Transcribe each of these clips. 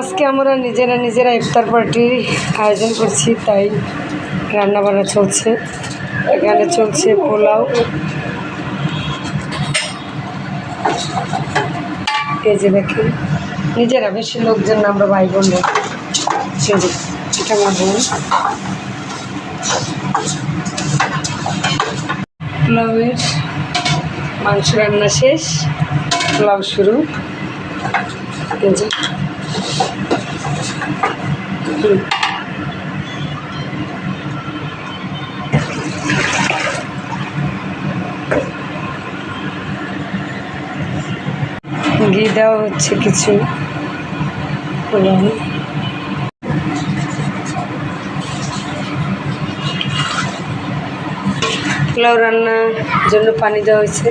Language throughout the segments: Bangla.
আজকে আমরা নিজেরা নিজেরা ইফতার পার্টির আয়োজন করছি, তাই রান্না বান্না চলছে। এখানে চলছে পোলাও। এই যে নিজেরা বেশি লোকজন আমরা ভাই বোন এটা আমার বোন। পোলাওয়ের মাংস রান্না শেষ, পোলাও শুরু। এই যে। ঘি দেওয়া হচ্ছে কিছু পোলাও রান্নার জন্য পানি দেওয়া হয়েছে।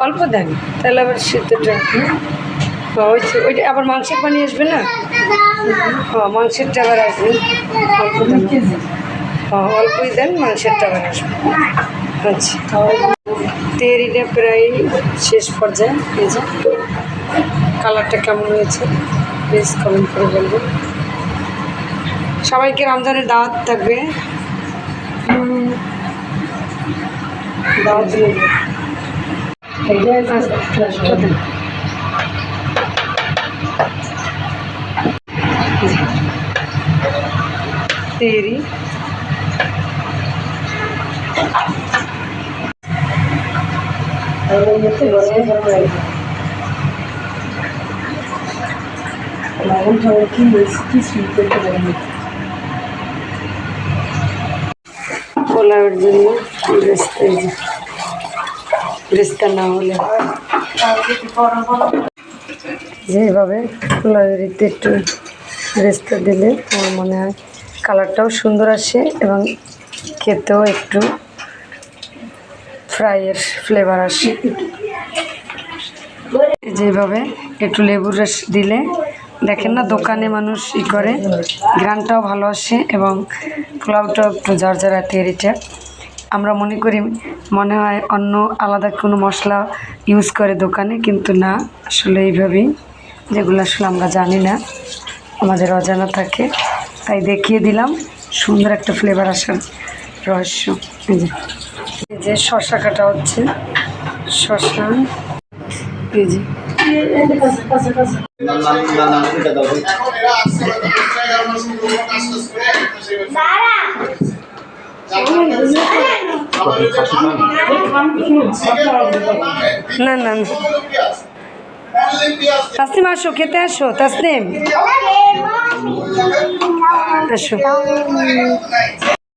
অল্প দেন তাহলে আবার সিদ্ধটা হ্যাঁ, হয়েছে ওইটা আবার মাংসের পানি আসবে না? হ্যাঁ অল্প দেন হ্যাঁ অল্পই দেন, মাংসের আবার আসবে। আচ্ছা। তেরিটা প্রায় শেষ পর্যায়ে, এই কালারটা কেমন হয়েছে? প্লিজ কমেন্ট করে বলবেন। সবাইকে রমজানের দাওয়াত থাকবে। দাওয়াত তেরি পোলাওয়ের জন্য রেস্তা রেস্তা না হলে যেভাবে পোলাওয়ের একটু রেস্তা দিলে আমার মনে হয় কালারটাও সুন্দর আসে এবং খেতেও একটু ফ্রাইয়ের ফ্লেভার আসে। যেভাবে একটু লেবুর রস দিলে, দেখেন না দোকানে মানুষ ই করে, গ্রানটাও ভালো আসে এবং পোলাওটাও একটু ঝরঝরা তেরিটা আমরা মনে করি, মনে হয় অন্য আলাদা কোনো মশলা ইউজ করে দোকানে, কিন্তু না, আসলে এইভাবেই, যেগুলো আসলে আমরা জানি না, আমাদের অজানা থাকে। তাই দেখিয়ে দিলাম। সুন্দর একটা ফ্লেভার আসার রহস্য। এই যে শশা কাটা হচ্ছে। শশা এই যে। না না না। তাসনিম আসো খেতে আসো তাসনিম। আসো।